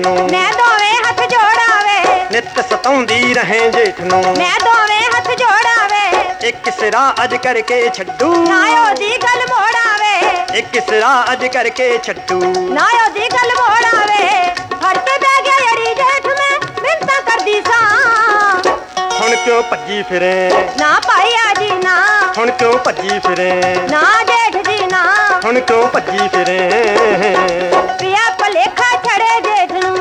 ਨੂੰ ਮੈਂ ਦੋਵੇਂ ਹੱਥ ਜੋੜਾਵੇ। ਨਿਤ ਸਤਾਉਂਦੀ ਰਹੇ ਜੇਠ ਨੂੰ ਮੈਂ ਦੋਵੇਂ ਹੱਥ ਜੋੜਾਵੇ। ਇੱਕ ਸਿਰਾ ਅੱਜ ਕਰਕੇ ਛੱਡੂ। ਨਾ ਉਹਦੀ ਗੱਲ ਮੋੜਾਵੇ। ਇੱਕ ਸਿਰਾ ਅੱਜ ਕਰਕੇ ਛੱਡੂ। ਨਾ ਉਹਦੀ ਗੱਲ ਮੋੜਾਵੇ। ਕੇ ਬਹਿ ਗਿਆ ਯਾਰੀ ਜੇਠ ਮੈਂ ਮਿੰਤਾ ਕਰਦੀ ਸਾਂ। ਹੁਣ ਕਿਉਂ ਭੱਜੀ ਫਿਰੇ? ਨਾ ਪਾਈਆ ਜੀ ਨਾ। ਹੁਣ ਕਿਉਂ ਭੱਜੀ ਫਿਰੇ? ਨਾ ਜੇਠ ਜੀ ਨਾ। ਹੁਣ ਕਿਉਂ ਭੱਜੀ ਫਿਰੇ?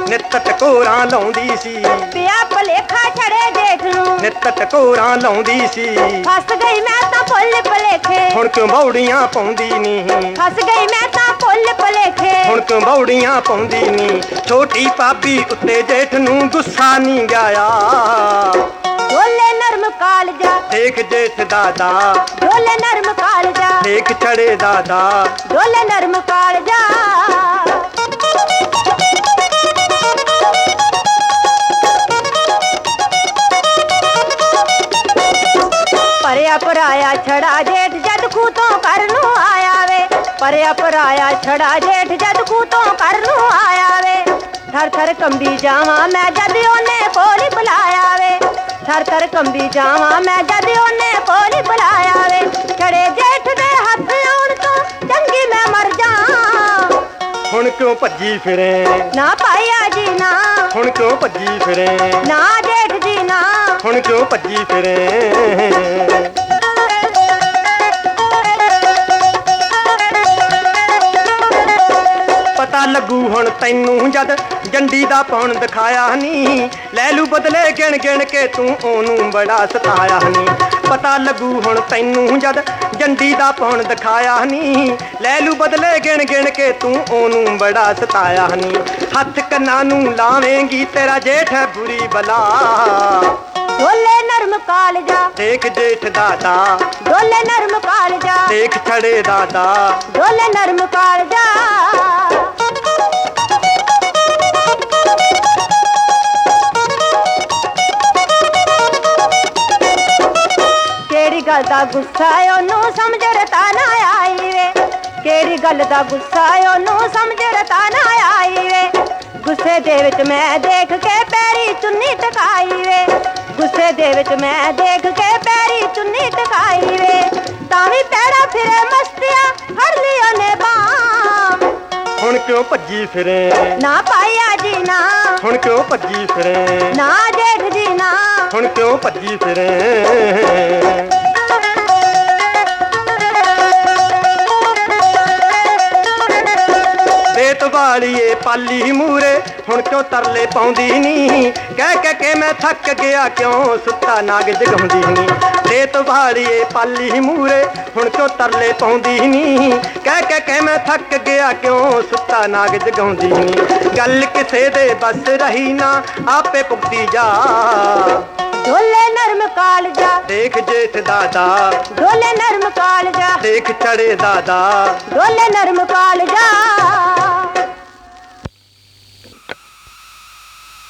ਨਿਤ ਟਕੋਰਾਂ ਲਾਉਂਦੀ ਸੀ। ਪਿਆ ਭਲੇਖਾ ਛੜੇ ਜੇਠ ਨੂੰ। ਨਿਤ ਟਕੋਰਾਂ ਲਾਉਂਦੀ ਸੀ। ਫਸ ਗਈ ਮੈਂ ਤਾਂ ਭੁੱਲ ਭਲੇਖੇ। ਹੁਣ ਕਿਉਂ ਬੌੜੀਆਂ ਪਾਉਂਦੀ ਨਹੀਂ ਫਸ ਗਈ ਮੈਂ ਤਾਂ ਭੁੱਲ ਭਲੇਖੇ। ਹੁਣ ਕਿਉਂ ਬੌੜੀਆਂ ਪਾਉਂਦੀ ਨਹੀਂ ਛੋਟੀ ਪਾਪੀ ਉੱਤੇ ਜੇਠ ਨੂੰ ਗੁੱਸਾ ਨਹੀਂ ਗਿਆ ਢੋਲੇ ਨਰਮ ਕਾਲਜਾ। ਦੇਖ ਜੇਠ ਦਾਦਾ। ਢੋਲੇ ਨਰਮ ਕਾਲਜਾ। ਦੇਖ ਛੜੇ ਦਾਦਾ। ਢੋਲੇ ਨਰਮ ਕਾਲਜਾ। ਪਰਿਆ ਪਰਾਇਆ ਛੜਾ ਜੇਠ ਜਦ ਖੂ ਤੋਂ ਕਰ ਨੂੰ ਆਇਆ ਵੇ ਪਰਿਆ ਪਰਾਇਆ ਛੜਾ ਜੇਠ ਜਦ ਖੂ ਤੋਂ ਕਰ ਨੂੰ ਆਇਆ ਵੇ ਥਰ ਥਰ ਕੰਬੀ ਜਾਵਾਂ ਮੈਂ ਜਦ ਉਹਨੇ ਕੋਲ ਬੁਲਾਇਆ ਵੇ ਥਰ ਥਰ ਕੰਬੀ ਜਾਵਾਂ ਮੈਂ ਜਦ ਉਹਨੇ ਕੋਲ ਬੁਲਾਇਆ ਵੇ ਛੜੇ ਜੇਠ ਦੇ ਹੱਥ ਆਉਣ ਤੋਂ ਚੰਗੀ ਮੈਂ ਮਰ ਜਾ ਹੁਣ ਕਿਉਂ ਭੱਜੀ ਫਿਰੇ? ਨਾ ਪਾਇਆ ਜੀ ਨਾ। ਹੁਣ ਕਿਉਂ ਭੱਜੀ ਫਿਰੇ? ਨਾ ਜੇਠ ਜੀ ਨਾ। ਹੁਣ ਕਿਉਂ ਭੱਜੀ ਫਿਰੇ? ਪਤਾ ਲੱਗੂ ਹੁਣ ਤੈਨੂੰ ਜਦ ਜੰਡੀ ਦਾ ਪੌਣ ਦਿਖਾਇਆ ਨਹੀਂ ਲੈ ਲੂ ਬਦਲੇ ਗਿਣ ਗਿਣ ਕੇ ਤੂੰ ਉਹਨੂੰ ਬੜਾ ਸਤਾਇਆ ਨਹੀਂ ਪਤਾ ਲੱਗੂ ਹੁਣ ਤੈਨੂੰ ਜਦ ਜੰਡੀ ਦਾ ਪੌਣ ਦਿਖਾਇਆ ਨਹੀਂ ਲੈ ਲੂ ਬਦਲੇ ਗਿਣ ਗਿਣ ਕੇ ਤੂੰ ਉਹਨੂੰ ਬੜਾ ਸਤਾਇਆ ਨਹੀਂ ਹੱਥ ਕੰਨਾਂ ਨੂੰ ਲਾਵੇਂਗੀ ਤੇਰਾ ਜੇਠ ਬੁਰੀ ਬਲਾ। ਢੋਲੇ ਨਰਮ ਕਾਲਜਾ। ਦੇਖ ਜੇਠ ਦਾਦਾ ਢੋਲੇ ਨਰਮ ਕਾਲਜਾ। ਦੇਖ ਛੜੇ ਦਾਦਾ ਢੋਲੇ ਨਰਮ ਕਾਲਜਾ। ਕਿਹੜੀ ਗੱਲ ਦਾ ਗੁੱਸਾ ਉਹਨੂੰ ਸਮਝ ਰਤਾ ਨਾ ਆਈ ਵੇ। ਕਿਹੜੀ ਗੱਲ ਦਾ ਗੁੱਸਾ ਉਹਨੂੰ ਸਮਝ ਰਤਾ ਨਾ ਆਈ ਵੇ। ਗੁੱਸੇ ਦੇ ਵਿੱਚ ਮੈਂ ਦੇਖ ਕੇ ਪੈਰੀ ਚੁੰਨੀ ਟਕਾਈ ਦੇ ਵਿੱਚ ਮੈਂ ਦੇਖ ਕੇ ਪੈਰੀ ਚੁੰਨੀ ਟਕਾਈ ਵੇ ਤਾਂ ਵੀ ਪੈੜਾ ਫਿਰੇ ਮਸਤੀਆਂ ਫੜ ਲਈ ਉਹਨੇ ਬਾਹ। ਹੁਣ ਕਿਉਂ ਭੱਜੀ ਫਿਰੇ? ਨਾ ਪਾਇਆ ਜੀ ਨਾ ਹੁਣ ਕਿਉਂ ਭੱਜੀ ਫਿਰੇ? ਨਾ ਜੇਠ ਜੀ ਨਾ ਹੁਣ ਕਿਉਂ ਭੱਜੀ ਫਿਰੇ? ਵਾਲੀਏ ਪਾਲੀ ਮੂਰੇ ਹੁਣ ਕਿਉਂ ਤਰਲੇ ਪਾਉਂਦੀ ਨਹੀਂ ਕਹਿ ਕਹਿ ਕੇ ਮੈਂ ਥੱਕ ਗਿਆ ਕਿਉਂ ਸੁੱਤਾ ਨਾਗ ਜਗਾਉਂਦੀ ਨਹੀਂ ਬੇਤ ਵਾਲੀਏ ਪਾਲੀ ਮੂਰੇ ਹੁਣ ਕਿਉਂ ਤਰਲੇ ਪਾਉਂਦੀ ਨਹੀਂ ਕਹਿ ਕਹਿ ਕੇ ਮੈਂ ਥੱਕ ਗਿਆ ਕਿਉਂ ਸੁੱਤਾ ਨਾਗ ਜਗਾਉਂਦੀ ਨਹੀਂ ਗੱਲ ਕਿਸੇ ਦੇ ਬਸ ਰਹੀ ਨਾ ਆਪੇ ਭੁਗਤੀ ਜਾ। ਢੋਲੇ ਨਰਮ ਕਾਲਜਾ ਦੇਖ ਜੇਠ ਦਾਦਾ। ਢੋਲੇ ਨਰਮ ਕਾਲਜਾ ਦੇਖ ਚੜੇ ਦਾਦਾ। ਢੋਲੇ ਨਰਮ ਕਾਲਜਾ